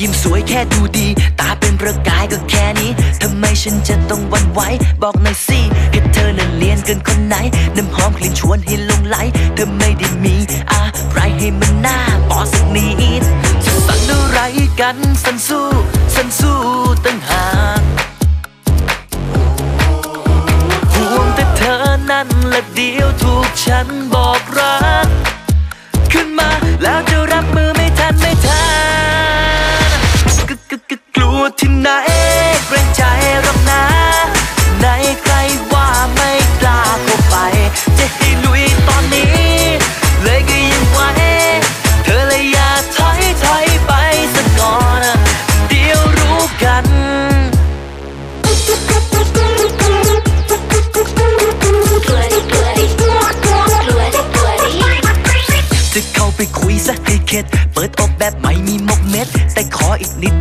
ยิ้มสวยแค่ดูดี ตาเป็นประกายก็แค่นี้ทำไมฉันจะต้องวันไหวบอกหน่อยสิให้เธอนั้นเลียนเกินคนไหน น้ำหอมกลิ่นชวนให้ลงไหล เธอไม่ได้มีอะไรให้มันน่าปอสักนิดจะสั่นอะไรกันสันสู้สันสู้ตั้งหากห่วงแต่เธอนั้นละเดียวถูกฉันบอกรัก ขึ้นมาแล้วจะรับมือไม่ทันไม่ทัน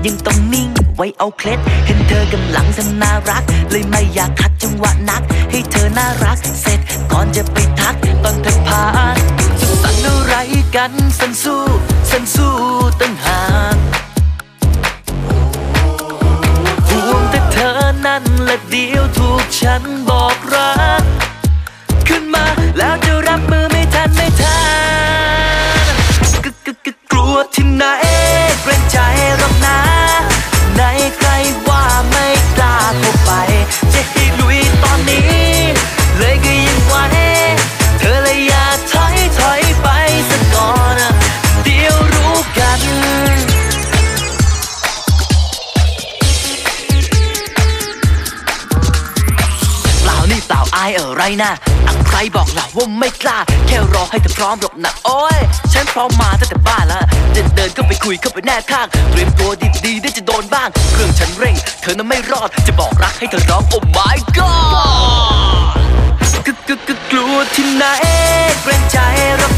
ยังต้องนิ่งไว้เอาเคล็ด เห็นเธอกำลังทำน่ารัก เลยไม่อยากคัดจังหวะนัก ให้เธอน่ารัก เสร็จก่อนจะไปทักตอนเธอผ่านจะสั่นอะไรกันสันสู้สันสู้ตั้งหากห่วงแต่เธอนั้นละเดียวถูกฉันบอก ไรนะอะใครบอกล่ะว่าไม่กล้า แค่รอให้เธอพร้อมหรอกนะโอ้ย ฉันพร้อมมาตั้งแต่บ้านแล้ว จะเดินก็ไปคุยเข้าไปแน่ข้าง เตรียมตัวดีๆได้จะโดนบ้าง เครื่องฉันเร่ง เธอนั้นไม่รอด จะบอกรักให้เธอร้องโอ้ my god กึกกึกกึกกลัวที่ไหนเกรงใจหรอ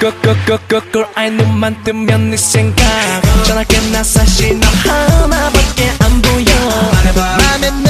끄끄끄끄끄 아이 눈만 뜨면 네 생각. 전화기 나 사실 너 하나밖에 안 보여. 맘에 내가 자